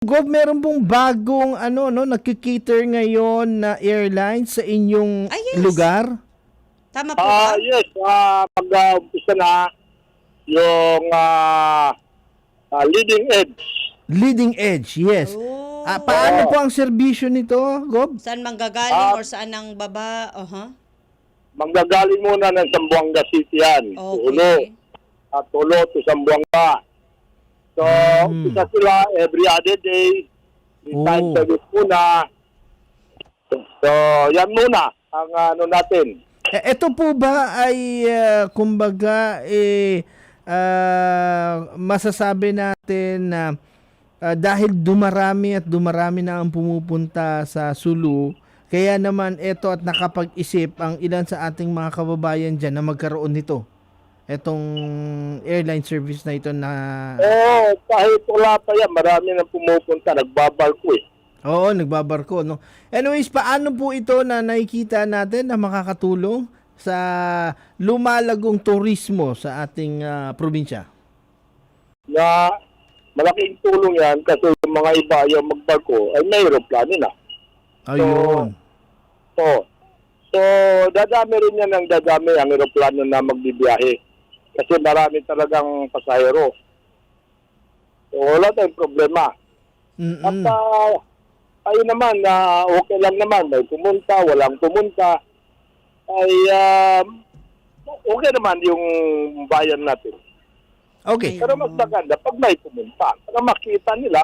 Gov, meron pong bagong ano no nagki-cater ngayon na airline sa inyong Ah, yes. lugar? Tama po Ah, ba? yes, ah mag-umpisa na yung ah, ah, leading edge. Leading Edge, yes. Oh. Ah, paano po ang serbisyo nito, Gov? Saan manggagaling Ah. or saan ang baba? Uh-huh. Manggagaling muna ng Zamboanga City yan. Okay. At tulo to Zamboanga. So, Hmm. umpisa sila every other day. May time Oh. service muna. So, yan muna ang ano natin. Eh, ito po ba ay ah, kumbaga eh ah, masasabi natin na ah, dahil dumarami at dumarami na ang pumupunta sa Sulu, kaya naman ito at nakapag-isip ang ilan sa ating mga kababayan dyan na magkaroon nito. Etong airline service na ito na Oo, kahit wala pa yan, marami na pumupunta, nagbabalko eh. Oo, nagbabarko, no? Anyways, paano po ito na nakikita natin na makakatulong sa lumalagong turismo sa ating ah, probinsya? Na malaking tulong yan kasi yung mga iba yung magbarko ay may aeroplano na. Ayun. So, so dadami rin yan ng dadami ang aeroplano na magbibiyahe. Kasi marami talagang pasahero. So, wala tayong problema. At Mm-mm. uh, ayun naman, na okay lang naman. May pumunta, walang pumunta. Ay, um, okay naman yung bayan natin. Okay. Pero mas maganda pag may pumunta. Para makita nila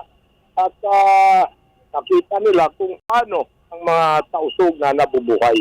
at ah, nakita nila kung paano ang mga tausog na nabubuhay.